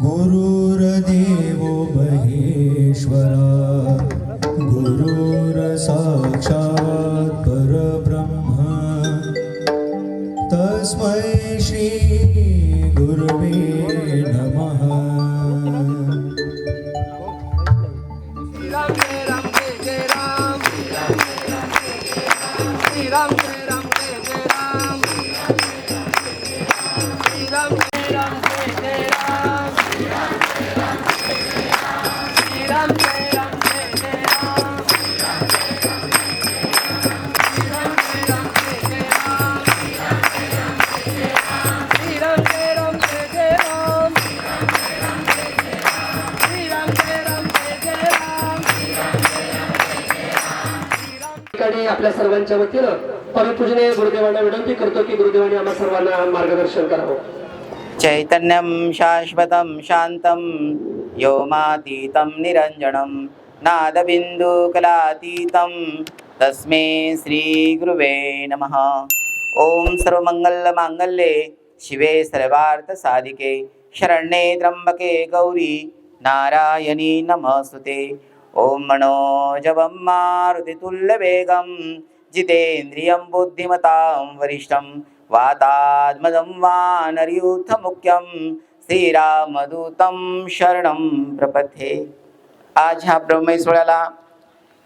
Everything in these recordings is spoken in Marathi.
গরু ठिकाणी आपल्या सर्वांच्या वतीनं परमपूजनीय गुरुदेवांना विनंती करतो की गुरुदेवाने आम्हा सर्वांना मार्गदर्शन करावं. चैतन्यं शाश्वतं शान्तं व्योमातीतं निरञ्जनं नादबिन्दुकलातीतं तस्मै श्रीगुरुवे नमः। ॐ सर्वमङ्गलमाङ्गल्ये शिवे सर्वार्थसाधिके शरण्ये त्र्यम्बके गौरी नारायणी नमस्तुते ॐ मनोजवं मारुतितुल्यवेगं जितेन्द्रियं बुद्धिमतां वरिष्ठं वातात्मजं वानरयूथमुख्यं श्रीरामदूतं शरणं प्रपथे आज ह्या ब्रह्मय सोहळ्याला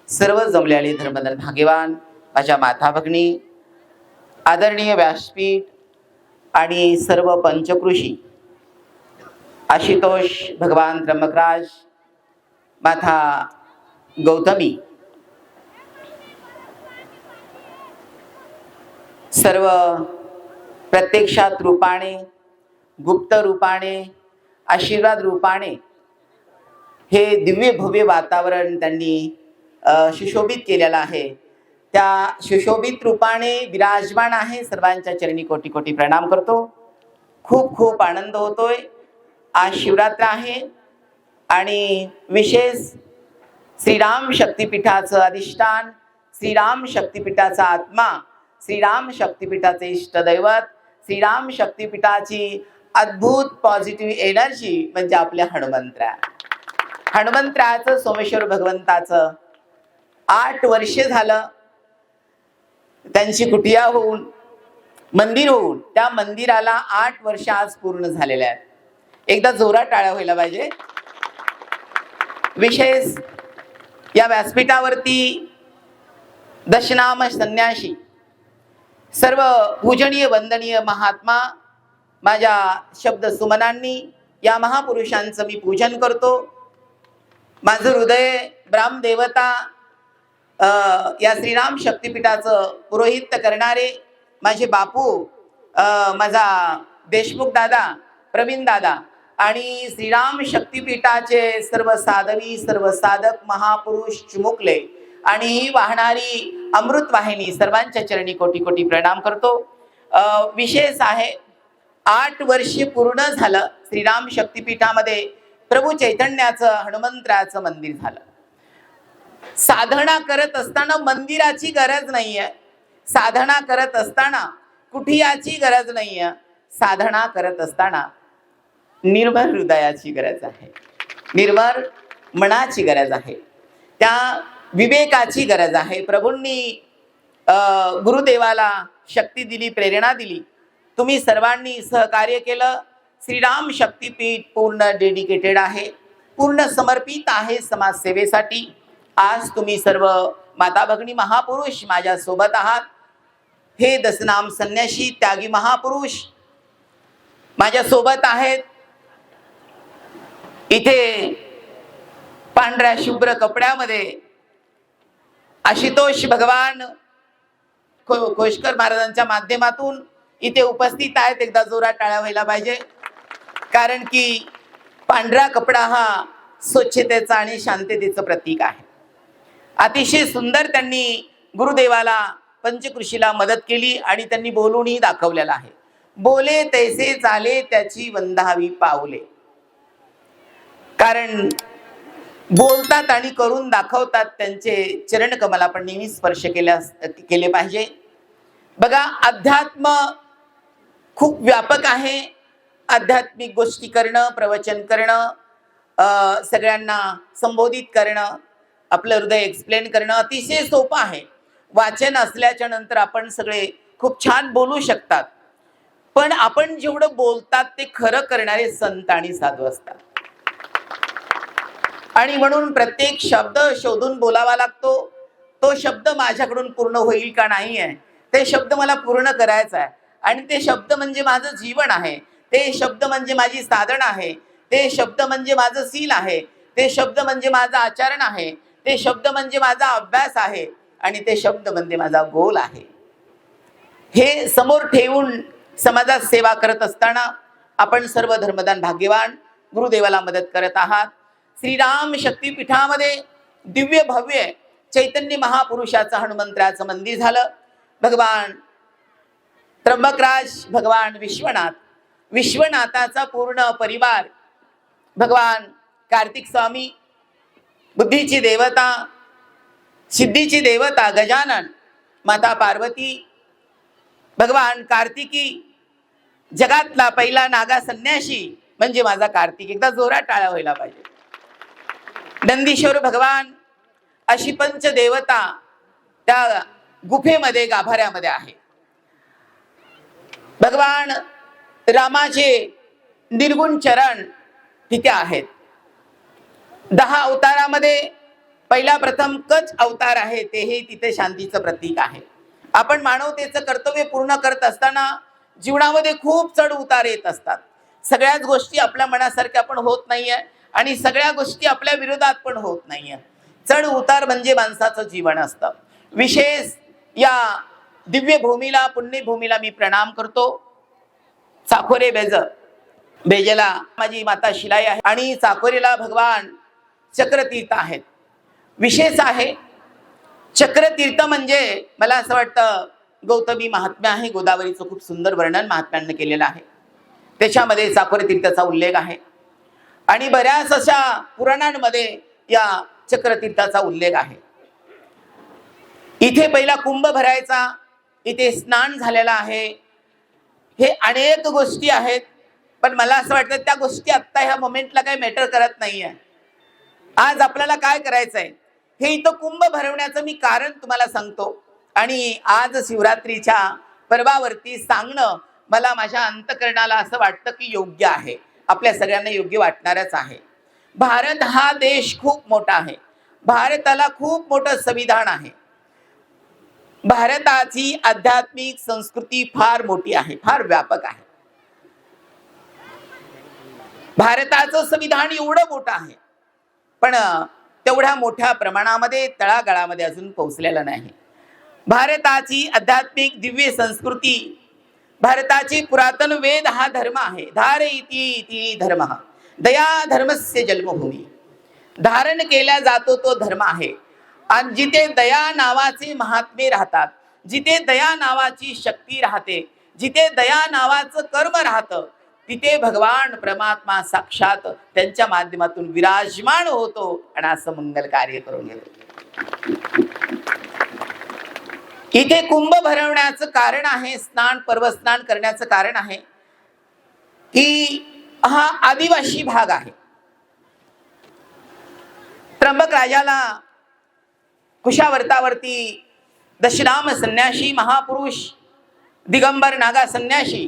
सर्व जमलेले धर्मदल भाग्यवान माझ्या माता भगिनी आदरणीय व्यासपीठ आणि सर्व पंचकृषी आशुतोष भगवान त्र्यंबकराज माथा गौतमी. सर्व प्रत्यक्षात रूपाने गुप्त रूपाने आशीर्वाद रूपाने हे दिव्य भव्य वातावरण त्यांनी सुशोभित केलेलं आहे. त्या सुशोभित रूपाने विराजमान आहे सर्वांच्या चरणी कोटी कोटी प्रणाम करतो. खूप खूप आनंद होतोय. आज शिवरात्र आहे. आणि विशेष श्रीराम शक्तिपीठाचं अधिष्ठान श्रीराम शक्तिपीठाचा आत्मा श्रीराम शक्तिपीठाचे इष्टदैवत श्रीराम शक्तिपीठाची अद्भुत पॉझिटिव्ह एनर्जी म्हणजे आपल्या हनुमंत्र्या हनुमंतरायाचं सोमेश्वर भगवंताचं आठ वर्ष झालं. त्यांची कुटिया होऊन मंदिर होऊन त्या मंदिराला आठ वर्ष आज पूर्ण झालेल्या आहेत. एकदा जोरात टाळ्या व्हायला पाहिजे. विशेष या व्यासपीठावरती दशनाम संन्याशी सर्व पूजनीय वंदनीय महात्मा माझ्या शब्द सुमनांनी या महापुरुषांचं मी पूजन करतो. माझं हृदय ब्राह्मदेवता या श्रीराम शक्तिपीठाचं पुरोहित करणारे माझे बापू माझा देशमुख दादा प्रवीण दादा आणि श्रीराम शक्तिपीठाचे सर्व साधवी सर्व साधक महापुरुष चिमुकले आणि ही वाहणारी अमृत वाहिनी सर्वांच्या चरणी कोटी कोटी प्रणाम करतो. विशेष आहे आठ वर्षे पूर्ण झालं श्रीराम शक्तिपीठामध्ये प्रभू चैतन्याचं हनुमंतराचं मंदिर झालं. साधना करत असताना मंदिराची गरज नाहीये. साधना करत असताना कुठियाची गरज नाहीये. साधना करत असताना निर्भर हृदयाची गरज आहे. निर्भर मनाची गरज आहे. त्या विवेकाची गरज आहे. प्रभूंनी गुरुदेवाला शक्ती दिली प्रेरणा दिली. तुम्ही सर्वांनी सहकार्य केलं. श्रीराम शक्तीपीठ पूर्ण डेडिकेटेड आहे. पूर्ण समर्पित आहे समाजसेवेसाठी. आज तुम्ही सर्व माता भगिनी महापुरुष माझ्यासोबत आहात. हे दसनाम संन्याशी त्यागी महापुरुष माझ्यासोबत आहेत. इथे पांढऱ्या शुभ्र कपड्यामध्ये आशुतोष भगवान खो खोशकर महाराजांच्या माध्यमातून इथे उपस्थित आहेत. एकदा जोरात टाळ्या व्हायला पाहिजे. कारण की पांढरा कपडा हा स्वच्छतेचा आणि शांततेचं प्रतीक आहे. अतिशय सुंदर त्यांनी गुरुदेवाला पंचकृषीला मदत केली आणि त्यांनी बोलूनही दाखवलेला आहे. बोले तैसे चाले त्याची वंदावी पावले कारण बोलतात आणि करून दाखवतात त्यांचे चरणकमल आपण नेहमी स्पर्श केल्यास केले पाहिजे. बघा अध्यात्म खूप व्यापक आहे. आध्यात्मिक गोष्टी करणं प्रवचन करणं सगळ्यांना संबोधित करणं आपलं हृदय एक्सप्लेन करणं अतिशय सोपं आहे. वाचन असल्याच्या नंतर आपण सगळे खूप छान बोलू शकतात. पण आपण जेवढं बोलतात ते खरं करणारे संत आणि साधू असतात. आणि म्हणून प्रत्येक शब्द शोधून बोलावा लागतो. तो शब्द माझ्याकडून पूर्ण होईल का नाही आहे ते शब्द मला पूर्ण करायचा आहे. आणि ते शब्द म्हणजे माझं जीवन आहे. ते शब्द म्हणजे माझी साधन आहे. ते शब्द म्हणजे माझं सील आहे. ते शब्द म्हणजे माझं आचरण आहे. ते शब्द म्हणजे माझा अभ्यास आहे. आणि ते शब्द म्हणजे माझा गोल आहे. हे समोर ठेवून समाजात सेवा करत असताना आपण सर्व धर्मदान भाग्यवान गुरुदेवाला मदत करत आहात. श्रीराम शक्तीपीठामध्ये दिव्य भव्य चैतन्य महापुरुषाचं हनुमंत्राचं मंदिर झालं. भगवान त्र्यंबकराज भगवान विश्वनाथ विश्वनाथाचा पूर्ण परिवार भगवान कार्तिक स्वामी बुद्धीची देवता सिद्धीची देवता गजानन माता पार्वती भगवान कार्तिकी जगातला पहिला नागा संन्याशी म्हणजे माझा कार्तिक. एकदा जोरात टाळा व्हायला पाहिजे. नंदीश्वर भगवान अशी पंच देवता त्या गुफेमध्ये गाभाऱ्यामध्ये आहे. भगवान रामाचे निर्गुण चरण तिथे आहेत. दहा अवतारामध्ये पहिला प्रथम कच अवतार आहे तेही तिथे शांतीचं प्रतीक आहे. आपण मानवतेचं कर्तव्य पूर्ण करत असताना जीवनामध्ये खूप चढ उतार येत असतात. सगळ्याच गोष्टी आपल्या मनासारख्या आपण होत नाहीये. आणि सगळ्या गोष्टी आपल्या विरोधात पण होत नाहीये चढ उतार म्हणजे माणसाचं जीवन असतं. विशेष या दिव्य भूमीला पुण्यभूमीला मी प्रणाम करतो. चाकोरे बेज. बेजेला माझी माता शिलाई आहे आणि चाकोरीला भगवान चक्रतीर्थ आहेत. विशेष आहे चक्रतीर्थ म्हणजे मला असं वाटतं गौतमी महात्म्य आहे गोदावरीचं खूप सुंदर वर्णन महात्म्यांनी केलेलं आहे. त्याच्यामध्ये चाकोरी तीर्थाचा उल्लेख आहे. आणि बऱ्याच अशा पुराणांमध्ये या चक्रतीर्थाचा उल्लेख आहे. इथे पहिला कुंभ भरायचा इथे स्नान झालेला आहे. हे अनेक गोष्टी आहेत पण मला असं वाटतं त्या गोष्टी आत्ता ह्या मोमेंटला काही मॅटर करत नाही आहे आज आपल्याला काय करायचं आहे हे इथं कुंभ भरवण्याचं मी कारण तुम्हाला सांगतो. आणि आज शिवरात्रीच्या पर्वावरती सांगणं मला माझ्या अंतकरणाला असं वाटतं की योग्य आहे. आपल्या सगळ्यांना योग्य वाटणारच आहे. भारत हा देश खूप मोठा आहे. भारताला खूप मोठं संविधान आहे. भारताची आध्यात्मिक संस्कृती फार मोठी आहे फार व्यापक आहे. भारताचं संविधान एवढं मोठं आहे. पण तेवढ्या मोठ्या प्रमाणामध्ये तळागाळामध्ये अजून पोहोचलेलं नाही. भारताची आध्यात्मिक दिव्य संस्कृती भारताची पुरातन वेद हा धर्म आहे. धार इति इति धर्म. दया धर्मस्य जन्मभूमी. धारण केला जातो तो धर्म आहे. आणि जिथे दया नावाचे महात्मे राहतात जिथे दया नावाची शक्ती राहते जिथे दया नावाचं कर्म राहतं तिथे भगवान परमात्मा साक्षात त्यांच्या माध्यमातून विराजमान होतो आणि असं मंगल कार्य करून घेतो इथे कुंभ भरवण्याचं कारण आहे स्नान पर्व स्नान करण्याचं कारण आहे. की हा आदिवासी भाग आहे. त्र्यंबक राजाला कुशावर्तावरती दशराम संन्याशी महापुरुष दिगंबर नागा संन्याशी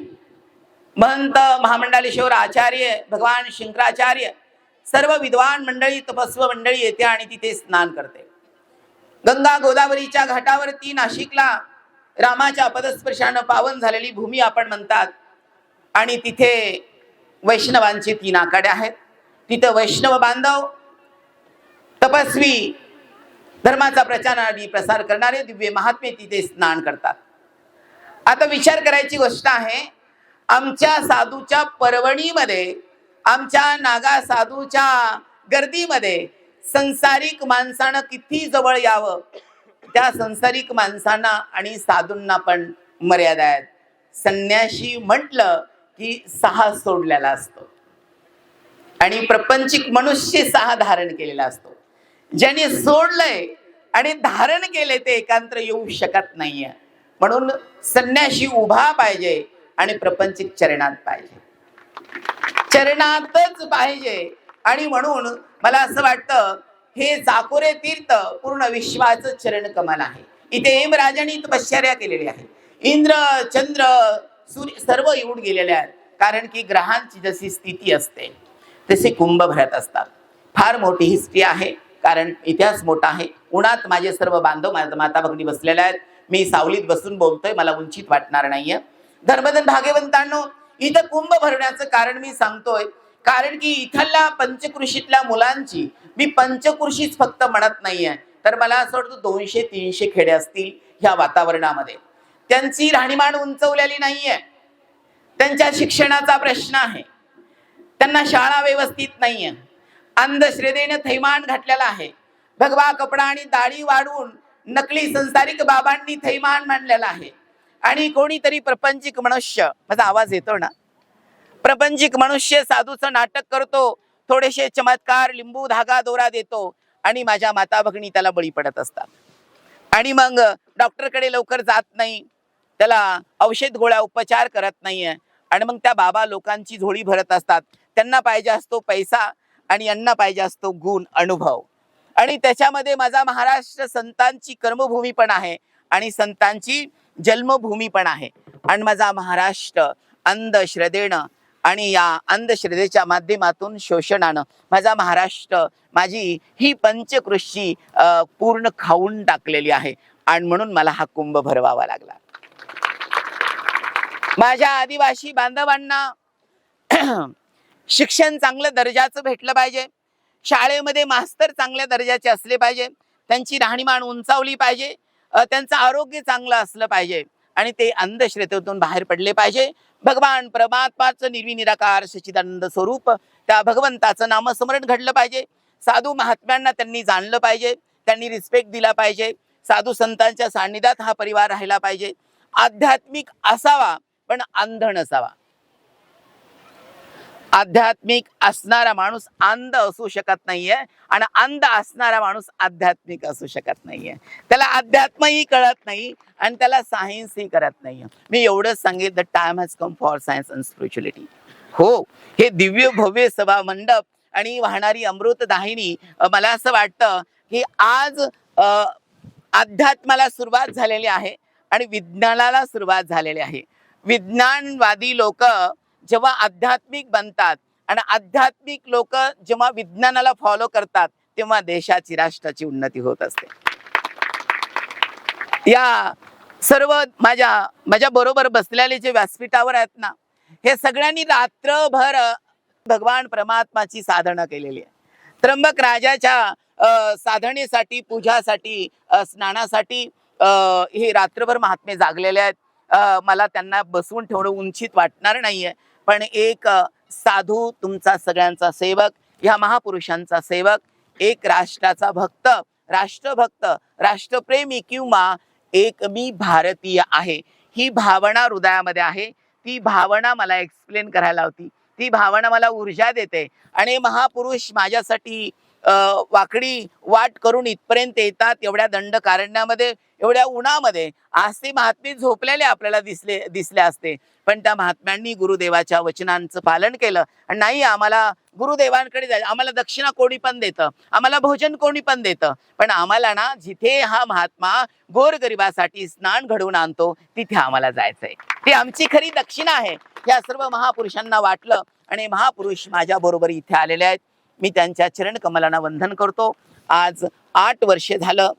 महंत महामंडलेश्वर आचार्य भगवान शंकराचार्य सर्व विद्वान मंडळी तपस्व मंडळी येते आणि तिथे स्नान करते. गंगा गोदावरीच्या घाटावरती नाशिकला रामाच्या पदस्पर्शानं पावन झालेली भूमी आपण म्हणतात. आणि तिथे वैष्णवांचे तीन आकाडे आहेत. तिथं वैष्णव बांधव तपस्वी धर्माचा प्रचार आणि प्रसार करणारे दिव्य महात्मे तिथे स्नान करतात. आता विचार करायची गोष्ट आहे आमच्या साधूच्या पर्वणीमध्ये आमच्या नागा साधूच्या गर्दीमध्ये संसारिक माणसानं किती जवळ यावं? त्या संसारिक माणसांना आणि साधूंना पण मर्यादा आहेत. संन्याशी म्हटलं की सहा सोडलेला असतो. आणि प्रपंचिक मनुष्य सहा धारण केलेला असतो. ज्याने सोडलंय आणि धारण केले ते एकांत्र येऊ शकत नाहीये. म्हणून संन्याशी उभा पाहिजे आणि प्रपंचिक चरणात पाहिजे. चरणातच पाहिजे. आणि म्हणून मला असं वाटतं हे चाकोरे तीर्थ पूर्ण विश्वाचं चरण कमल आहे. इथे एम हेमराजांनी तपश्चर्या केलेली आहे इंद्र चंद्र सूर्य सर्व येऊन गेलेले आहेत. कारण की ग्रहांची जशी स्थिती असते तसे कुंभ भरत असतात. फार मोठी हिस्ट्री आहे कारण इतिहास मोठा आहे. उन्हात माझे सर्व बांधव माझ्या माता भगिनी बसलेल्या आहेत. मी सावलीत बसून बोलतोय मला उंचीत वाटणार नाहीये. धर्मधन भाग्यवंतांनो इथं कुंभ भरण्याचं कारण मी सांगतोय. कारण की इथल्या पंचकृषीतल्या मुलांची मी पंचकृषीच फक्त म्हणत नाहीये. तर मला असं वाटतं दोनशे तीनशे खेडे असतील ह्या वातावरणामध्ये. त्यांची राहणीमान उंचवलेली नाहीये. त्यांच्या शिक्षणाचा प्रश्न आहे. त्यांना शाळा व्यवस्थित नाहीये. अंधश्रद्धेने थैमान घातलेला आहे. भगवा कपडा आणि दाढी वाढवून नकली संसारिक बाबांनी थैमान मांडलेला आहे. आणि कोणीतरी प्रपंचिक मनुष्य माझा आवाज येतो ना? प्रपंचिक मनुष्य साधूचं नाटक करतो थोडेसे चमत्कार लिंबू धागा दोरा देतो आणि माझ्या माता भगिनी त्याला बळी पडत असतात. आणि मग डॉक्टरकडे लवकर जात नाही त्याला औषध गोळ्या उपचार करत नाहीये आणि मग त्या बाबा लोकांची झोळी भरत असतात. त्यांना पाहिजे असतो पैसा आणि यांना पाहिजे असतो गुण अनुभव. आणि त्याच्यामध्ये माझा महाराष्ट्र संतांची कर्मभूमी पण आहे आणि संतांची जन्मभूमी पण आहे. आणि माझा महाराष्ट्र अंधश्रद्धेनं आणि या अंधश्रद्धेच्या माध्यमातून शोषणानं माझा महाराष्ट्र माझी ही पंचकृषी पूर्ण खाऊन टाकलेली आहे. आणि म्हणून मला हा कुंभ भरवावा लागला. माझ्या आदिवासी बांधवांना शिक्षण चांगलं दर्जाचं भेटलं पाहिजे. शाळेमध्ये मास्तर चांगल्या दर्जाचे असले पाहिजे. त्यांची राहणीमान उंचावली पाहिजे. त्यांचं आरोग्य चांगलं असलं पाहिजे. आणि ते अंधश्रद्धेतून बाहेर पडले पाहिजे. भगवान परमात्माचं निर्विनिराकार सचिदानंद स्वरूप त्या भगवंताचं नामस्मरण घडलं पाहिजे. साधू महात्म्यांना त्यांनी जाणलं पाहिजे. त्यांनी रिस्पेक्ट दिला पाहिजे. साधू संतांच्या सान्निध्यात हा परिवार राहिला पाहिजे. आध्यात्मिक असावा पण अंध नसावा आध्यात्मिक असणारा माणूस अंध असू शकत नाहीये आणि अंध असणारा माणूस आध्यात्मिक असू शकत नाहीये. त्याला अध्यात्मही कळत नाही आणि त्याला सायन्सही करत नाहीये. मी एवढंच सांगेल the time has come for science and spirituality हो हे दिव्य भव्य सभा मंडप आणि वाहणारी अमृत दाहिनी मला असं वाटतं की आज अध्यात्माला सुरुवात झालेली आहे आणि विज्ञानाला सुरुवात झालेली आहे. विज्ञानवादी लोक जेव्हा आध्यात्मिक बनतात आणि आध्यात्मिक लोक जेव्हा विज्ञानाला फॉलो करतात तेव्हा देशाची राष्ट्राची उन्नती होत असते. या सर्व माझ्या माझ्या बरोबर बसलेले जे व्यासपीठावर आहेत ना हे सगळ्यांनी रात्रभर भगवान परमात्माची साधना केलेली आहे. त्र्यंबक राजाच्या साधनेसाठी पूजासाठी स्नानासाठी हे रात्रभर महात्मे जागलेले आहेत. मला त्यांना बसवून ठेवणं उंचीत वाटणार नाहीये. पण एक साधू तुमचा सगळ्यांचा सेवक ह्या महापुरुषांचा सेवक एक राष्ट्राचा भक्त राष्ट्रभक्त राष्ट्रप्रेमी किंवा एक मी भारतीय आहे. ही भावना हृदयामध्ये आहे. ती भावना मला एक्सप्लेन करायला होती. ती भावना मला ऊर्जा देते. आणि महापुरुष माझ्यासाठी वाकडी वाट करून इथपर्यंत येतात एवढ्या दंड कारण्यामध्ये एवढ्या उन्हामध्ये. आज ते महात्मे झोपलेले आपल्याला दिसले दिसले असते. पण त्या महात्म्यांनी गुरुदेवाच्या वचनांचं पालन केलं. आणि नाही आम्हाला गुरुदेवांकडे जायचं आम्हाला दक्षिणा कोणी पण देतं आम्हाला भोजन कोणी पण देतं. पण आम्हाला ना जिथे हा महात्मा गोरगरिबासाठी स्नान घडवून आणतो तिथे आम्हाला जायचंय. ती आमची खरी दक्षिणा आहे. या सर्व महापुरुषांना वाटलं आणि महापुरुष माझ्या बरोबर इथे आलेले आहेत. मी त्यांच्या चरण कमलांना वंदन करतो. आज आठ वर्ष झालं.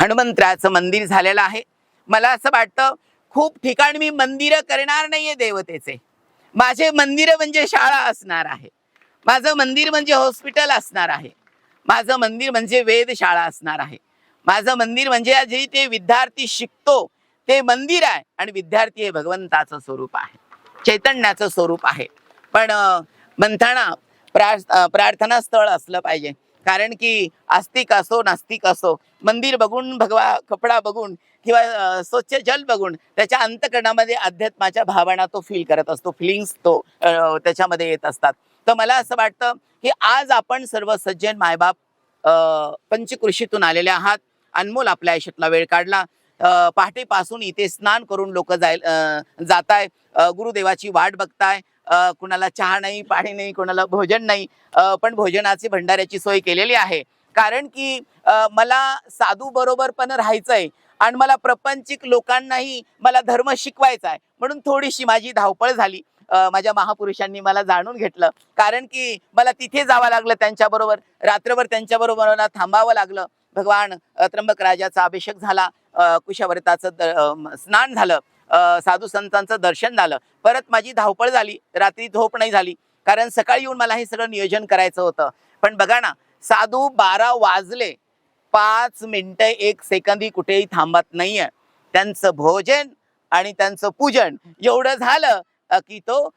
हनुमंतराचं मंदिर झालेलं आहे. मला असं वाटतं खूप ठिकाणी मी मंदिरं करणार नाहीये देवतेचे. माझे मंदिर म्हणजे शाळा असणार आहे. माझं मंदिर म्हणजे हॉस्पिटल असणार आहे. माझं मंदिर म्हणजे वेधशाळा असणार आहे. माझं मंदिर म्हणजे जे ते विद्यार्थी शिकतो ते मंदिर आहे आणि विद्यार्थी हे भगवंताचं स्वरूप आहे. चैतन्याचं स्वरूप आहे. पण म्हणताना प्रार्थ प्रार्थना स्थळ असलं पाहिजे. कारण की आस्तिक असो नास्तिक असो मंदिर बघून भगवा कपडा बघून किंवा स्वच्छ जल बघून त्याच्या अंतकरणामध्ये अध्यात्माच्या भावना तो फील करत असतो फिलिंग्स तो त्याच्यामध्ये येत असतात. तर मला असं वाटतं की आज आपण सर्व सज्जन मायबाप पंचकृषीतून आलेले आहात. अनमोल आपल्या आयुष्यातला वेळ काढला. पहाटेपासून इथे स्नान करून लोक जाय जात आहेत गुरुदेवाची वाट बघताय. अं, कुणाला चहा नाही पाणी नाही कुणाला भोजन नाही. पण भोजनाची भंडाऱ्याची सोय केलेली आहे. कारण की मला साधू बरोबर पण राहायचंय आणि मला प्रपंचिक लोकांनाही मला धर्म शिकवायचा आहे म्हणून थोडीशी माझी धावपळ झाली. माझ्या महापुरुषांनी मला जाणून घेतलं. कारण की मला तिथे जावं लागलं त्यांच्याबरोबर. रात्रभर त्यांच्याबरोबर मला थांबावं लागलं. भगवान त्र्यंबक राजाचा अभिषेक झाला. कुशावर्ताचं द- स्नान झालं. साधू संतांचं दर्शन झालं. परत माझी धावपळ झाली. रात्री झोप नाही झाली. कारण सकाळी येऊन मला हे सगळं नियोजन करायचं होतं. पण बघा ना साधू बारा वाजले. पाच मिनटं एक सेकंदही कुठेही थांबत नाहीये. त्यांचं भोजन आणि त्यांचं पूजन एवढं झालं की तो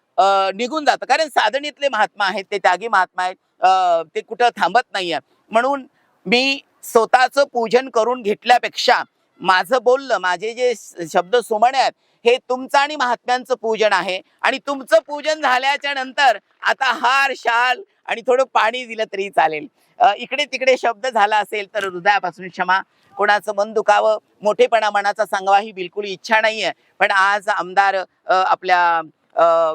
निघून जातं. कारण साधणीतले महात्मा आहेत ते त्यागी महात्मा आहेत ते कुठं थांबत नाहीये. म्हणून मी स्वतःचं पूजन करून घेतल्यापेक्षा माझं बोलणं माझे जे शब्द सुमणे आहेत हे तुमचं आणि महात्म्यांचं पूजन आहे. आणि तुमचं पूजन झाल्याच्यानंतर आता हार शाल आणि थोडं पाणी दिलं तरी चालेल. इकडे तिकडे शब्द झाला असेल तर हृदयापासून क्षमा. कोणाचं मन दुखावं मोठेपणा मनाचा सांगावा ही बिलकुल इच्छा नाही आहे पण आज आमदार आपल्या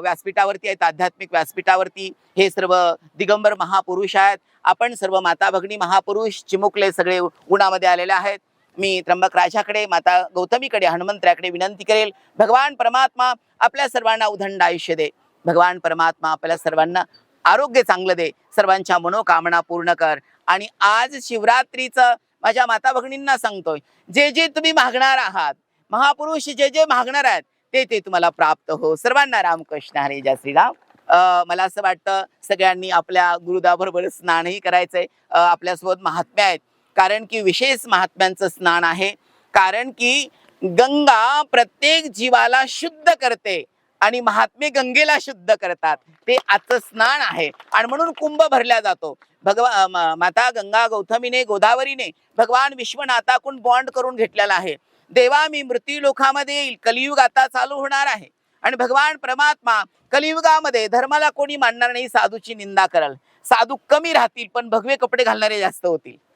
व्यासपीठावरती आहेत आध्यात्मिक व्यासपीठावरती. हे सर्व दिगंबर महापुरुष आहेत. आपण सर्व माता भगिनी महापुरुष चिमुकले सगळे उन्हामध्ये आलेले आहेत. मी त्र्यंबक राजाकडे माता गौतमीकडे हनुमंतराकडे विनंती करेल भगवान परमात्मा आपल्या सर्वांना उदंड आयुष्य दे. भगवान परमात्मा आपल्या सर्वांना आरोग्य चांगलं दे. सर्वांच्या मनोकामना पूर्ण कर. आणि आज शिवरात्रीचं माझ्या माता भगिनींना सांगतोय जे जे तुम्ही मागणार आहात महापुरुष जे जे मागणार आहेत ते ते तुम्हाला प्राप्त हो. सर्वांना रामकृष्ण हरे जय श्रीराम. अं, मला असं वाटतं सगळ्यांनी आपल्या गुरुदाबरोबर स्नानही करायचंय. आपल्यासोबत महात्म्या आहेत. कारण की विशेष महात्म्यांचं स्नान आहे. कारण की गंगा प्रत्येक जीवाला शुद्ध करते आणि महात्मे गंगेला शुद्ध करतात. ते आजचं स्नान आहे. आणि म्हणून कुंभ भरला जातो. भगवा म- माता गंगा गौतमीने गोदावरीने भगवान विश्वनाथाकडून बॉन्ड करून घेतलेला आहे. देवा मी मृत्यू लोकामध्ये येईल. कलियुग आता चालू होणार आहे. आणि भगवान परमात्मा कलियुगामध्ये धर्माला कोणी मानणार नाही साधूची निंदा करल. साधू कमी राहतील पण भगवे कपडे घालणारे जास्त होतील.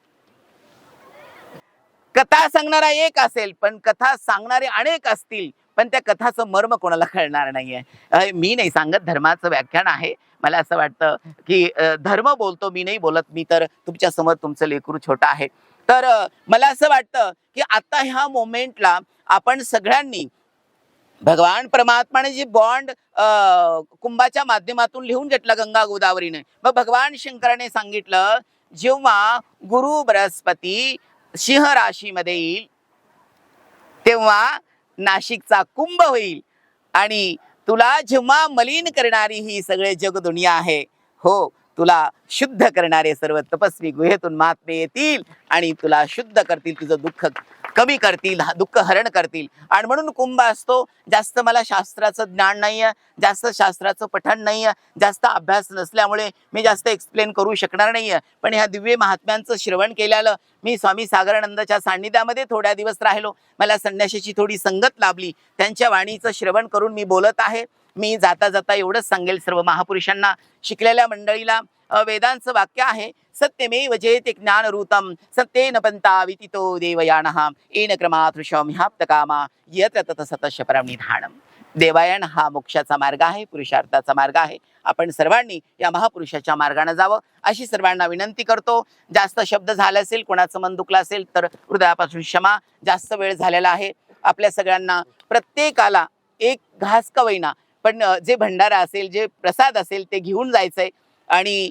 कथा सांगणारा एक असेल पण कथा सांगणारे अनेक असतील पण त्या कथाचं मर्म कोणाला कळणार नाहीये. मी नाही सांगत धर्माचं व्याख्यान आहे. मला असं वाटतं की धर्म बोलतो मी नाही बोलत मी तर तुमच्यासमोर तुमचं लेकरू छोटं आहे. तर मला असं वाटतं की आता ह्या मोमेंटला आपण सगळ्यांनी भगवान परमात्माने जे बॉन्ड कुंभाच्या माध्यमातून लिहून घेतला गंगा गोदावरीने मग भगवान शंकराने सांगितलं जेव्हा गुरु बृहस्पती सिंह राशीमध्ये येईल. तेव्हा नाशिकचा कुंभ होईल. आणि तुला जेव्हा मलिन करणारी ही सगळे जग दुनिया आहे हो तुला शुद्ध करणारे सर्व तपस्वी गुहेतून महात्मे येतील आणि तुला शुद्ध करतील तुझं दुःख कमी करतील हा- दुःख हरण करतील. आणि म्हणून कुंभ असतो जास्त मला शास्त्राचं ज्ञान नाहीये जास्त शास्त्राचं पठण नाहीये जास्त अभ्यास नसल्यामुळे मी जास्त एक्सप्लेन करू शकणार नाहीये. पण ह्या दिव्य महात्म्यांचं श्रवण केल्यानं मी स्वामी सागरानंदाच्या सान्निध्यामध्ये थोड्या दिवस राहिलो. मला संन्याशीची थोडी संगत लाभली. त्यांच्या वाणीचं श्रवण करून मी बोलत आहे. मी जाता जाता एवढंच सांगेल सर्व महापुरुषांना. शिकलेल्या मंडळीला वेदांचं वाक्य आहे सत्यमेव जयते ज्ञानरूतम सत्येन पंता वितितो देवयानः। येन क्रमातृशम ह्याप्तकामा यत्र तत सतश परमनिधानम देवायन हा मोक्षाचा मार्ग आहे पुरुषार्थाचा मार्ग आहे। आपण सर्वांनी या महापुरुषाच्या मार्गाने जावं अशी सर्वांना विनंती करतो. जास्त शब्द झाले असेल कोणाचं मन दुखलं असेल तर हृदयापासून क्षमा जास्त वेळ झालेला आहे. आपल्या सगळ्यांना प्रत्येकाला एक घास का पण जे भंडारा असेल जे प्रसाद असेल ते घेऊन जायचंय. आणि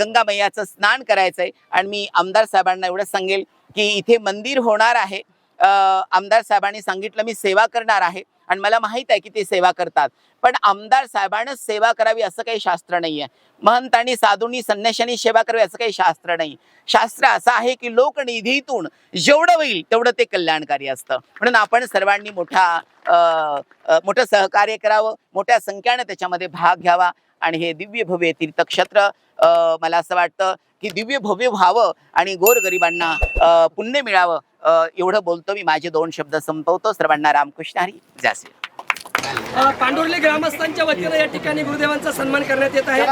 गंगा मैयाचं स्नान करायचंय. आणि मी आमदार साहेबांना एवढं सांगेल की इथे मंदिर होणार आहे. आमदार साहेबांनी सांगितलं मी सेवा करणार आहे. आणि मला माहीत आहे की ते सेवा करतात. पण आमदार साहेबांनाच सेवा करावी असं काही शास्त्र नाही आहे महंतांनी साधूंनी संन्याशांनी सेवा करावी असं काही शास्त्र नाही. शास्त्र असं आहे की लोकनिधीतून जेवढं होईल तेवढं ते कल्याणकारी असतं. म्हणून आपण सर्वांनी मोठा मोठं सहकार्य करावं मोठ्या संख्यानं त्याच्यामध्ये भाग घ्यावा. आणि हे दिव्य भव्य तीर्थक्षेत्र अ, मला असं वाटतं की दिव्य भव्य व्हावं आणि गोरगरिबांना पुण्य मिळावं एवढं बोलतो मी. माझे दोन शब्द संपवतो. सर्वांना रामकृष्ण हरी. अ, पांडुर्ली ग्रामस्थांच्या वतीनं या ठिकाणी गुरुदेवांचा सन्मान करण्यात येत आहे.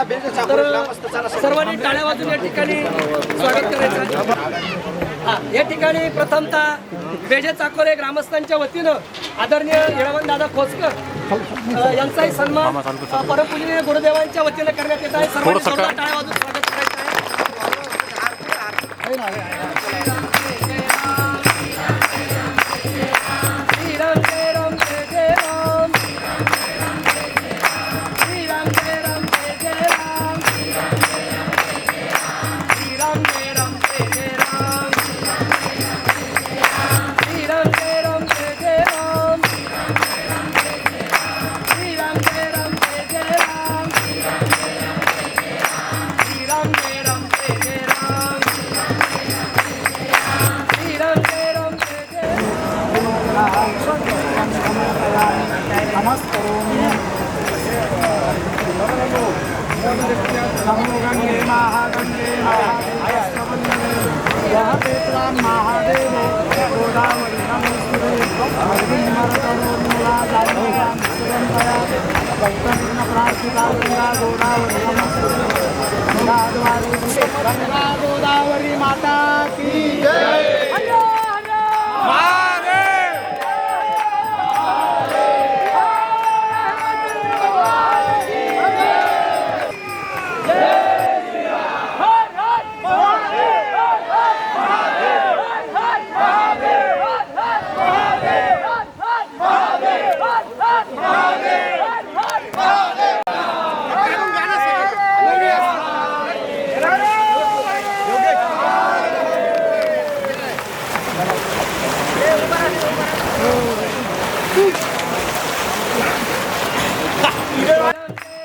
तर सर्वांनी टाळ्या वाजून या ठिकाणी स्वागत करायचं हा या ठिकाणी प्रथमतः बेजे चाकोरे ग्रामस्थांच्या वतीनं आदरणीय हिरावण दादा खोचकर अ, यांचाही सन्मान परमपूजनीय गुरुदेवांच्या वतीनं करण्यात येत आहे. सर्वांनी टाळ्या वाजून स्वागत करायचं आहे. गंगे महागंगे महादेवस्तवंदने वहते त्वां महादेव गोदावरी नमोस्तुते अर्जुनमरतरोर्मिला जाह्नव्यां सुरन्तया भक्तविघ्नप्रार्थिता गंगा गोदावरी नमोस्तुते गंगा द्वारे गंगा गोदावरी माता की जय Thank you.